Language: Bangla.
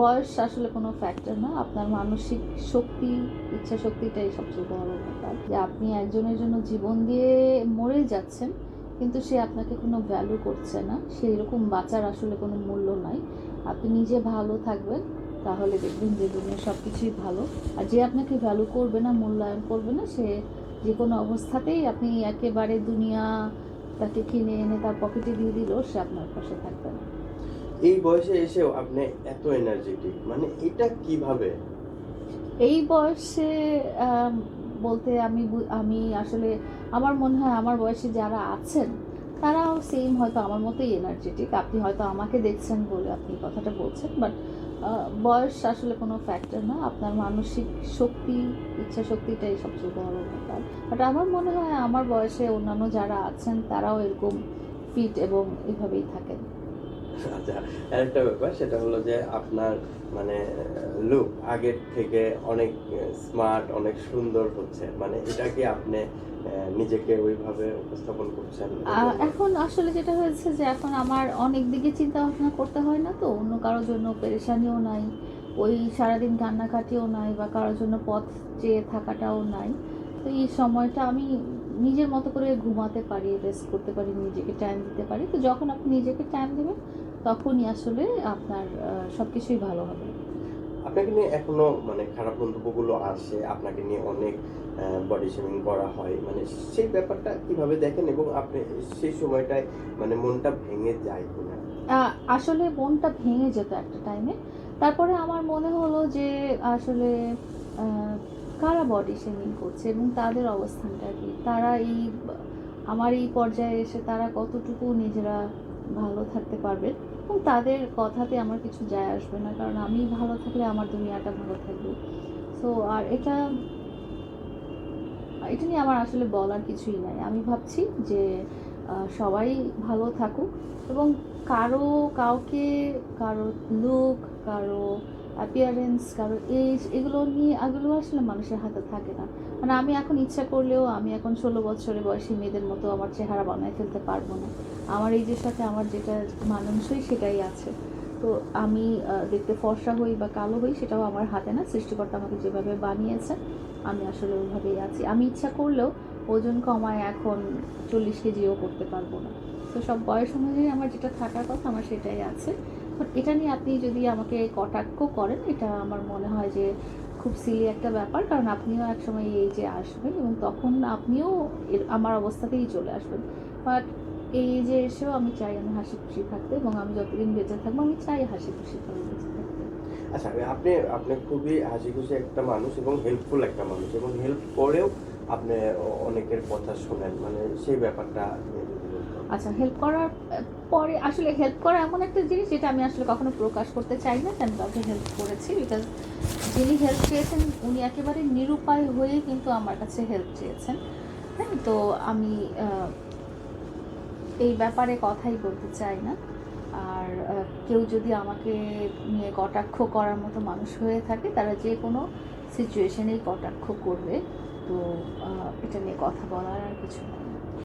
বয়স আসলে কোনো ফ্যাক্টর না। আপনার মানসিক শক্তি, ইচ্ছা শক্তিটাই সবচেয়ে বড় ব্যাপার। যে আপনি একজনের জন্য জীবন দিয়ে মরে যাচ্ছেন, কিন্তু সে আপনাকে কোনো ভ্যালু করছে না। সেই রকম বাঁচার আসলে কোনো মূল্য নাই। আপনি নিজে ভালো থাকবেন, তাহলে দেখবেন যে দুনিয়া সব কিছুই ভালো। আর যে আপনাকে ভ্যালু করবে না, মূল্যায়ন করবে না, সে যে কোনো অবস্থাতেই আপনি একেবারে দুনিয়া তাকে কিনে এনে তার পকেটে দিয়ে দিলেও সে আপনার পাশে থাকবে না। এই বয়সে এসেও আপনি এত এনার্জেটিক মানে এটা কীভাবে? এই বয়সে বলতে আমি আমি আসলে আমার মনে হয় আমার বয়সে যারা আছেন, তারাও সেম হয়তো আমার মতোই এনার্জেটিক আপনি হয়তো আমাকে দেখছেন বলে আপনি কথাটা বলছেন বাট বয়স আসলে কোনো ফ্যাক্টর না। আপনার মানসিক শক্তি, ইচ্ছা শক্তিটাই সবচেয়ে বড় ব্যাপার। বাট আমার মনে হয় আমার বয়সে অন্যান্য যারা আছেন, তারাও এরকম ফিট এবং এভাবেই থাকেন। আচ্ছা আরেকটা ব্যাপার, সেটা হলো যে আপনার মানে লুক আগের থেকে অনেক স্মার্ট অনেক সুন্দর হচ্ছে। মানে এটা কি আপনি নিজেকে ওইভাবে উপস্থাপন করছেন? এখন আসলে যেটা হয়েছে যে এখন আমার অনেক দিকে চিন্তা ভাবনা করতে হয় না তো। অন্য কারোর জন্য পেরেশানিও নাই। ওই সারাদিন কান্নাকাটিও নাই বা কারোর জন্য পথ চেয়ে থাকাটাও নাই। তো এই সময়টা আমি নিজের মতো করে ঘুমাতে পারি রেস্ট করতে পারি, নিজেকে টাইম দিতে পারি। তো যখন আপনি নিজেকে টাইম দেবেন তখনই আসলে আপনার সব কিছুই ভালো হবে। আপনাকে নিয়ে এখনও মানে খারাপ মন্তব্যগুলো আসে আপনাকে নিয়ে অনেক বডি শেমিং করা হয়। মানে সেই ব্যাপারটা কীভাবে দেখেন এবং আপনি সেই সময়টায় মানে মনটা ভেঙে যায় কিনা? আসলে মনটা ভেঙে যেত একটা টাইমে তারপরে আমার মনে হলো যে আসলে কারা বডি শেমিং করছে এবং তাদের অবস্থানটা কি? তারা এই আমার এই পর্যায়ে এসে তারা কতটুকু নিজেরা ভালো থাকতে পারবেন এবং তাদের কথাতে আমার কিছু যায় আসবে না, কারণ আমি ভালো থাকলে আমার দুনিয়াটা ভালো থাকবে। সো আর এটা এটা নিয়ে আমার আসলে বলার কিছুই নাই। আমি ভাবছি যে সবাই ভালো থাকুক এবং কারও কাউকে, কারও লুক কারও অ্যাপিয়ারেন্স কারও এজ এগুলো নিয়ে, এগুলো আসলে মানুষের হাতে থাকে না। মানে আমি এখন ইচ্ছা করলেও আমি এখন ষোলো বছরের বয়সী মেয়েদের মতো আমার চেহারা বানায় ফেলতে পারব না। আমার এইজের সাথে আমার যেটা মানানসই সেটাই আছে। তো আমি দেখতে ফর্সা হই বা কালো হই সেটাও আমার হাতে না। সৃষ্টিকর্তা আমাকে যেভাবে বানিয়েছে, আমি আসলে ওইভাবেই আছি। আমি ইচ্ছা করলেও ওজন কমায় এখন চল্লিশ কেজিও করতে পারব না। তো সব বয়স অনুযায়ী আমার যেটা থাকার কথা আমার সেটাই আছে। বাট এটা নিয়ে আপনি যদি আমাকে কটাক্ষ করেন, এটা আমার মনে হয় যে খুব সিলি একটা ব্যাপার। কারণ আপনিও একসময় এই যে আসবেন এবং তখন আপনিও আমার অবস্থাতেই চলে আসবেন। বাট এই যে এসেও আমি চাই আমি হাসি খুশি থাকতে এবং আমি যতদিন বেঁচে থাকব, আমি চাই হাসি খুশি ভাবে বেঁচে থাকতে। আচ্ছা আপনি আপনি খুবই হাসি খুশি একটা মানুষ এবং হেল্পফুল একটা মানুষ এবং হেল্প করেও আপনি অনেকের কথা শোনেন। মানে সেই ব্যাপারটা। আচ্ছা হেল্প করার, পরে আসলে হেল্প করা এমন একটা জিনিস যেটা আমি আসলে কখনো প্রকাশ করতে চাই না আমি কাউকে হেল্প করেছি বিকজ যিনি হেল্প চেয়েছেন, উনি একেবারে নিরুপায় হয়ে কিন্তু আমার কাছে হেল্প চেয়েছেন। হ্যাঁ তো আমি এই ব্যাপারে কথাই বলতে চাই না। আর কেউ যদি আমাকে নিয়ে কটাক্ষ করার মতো মানুষ হয়ে থাকে, তারা যে কোনো সিচুয়েশনেই কটাক্ষ করবে। তো এটা নিয়ে কথা বলার আর কিছু নেই।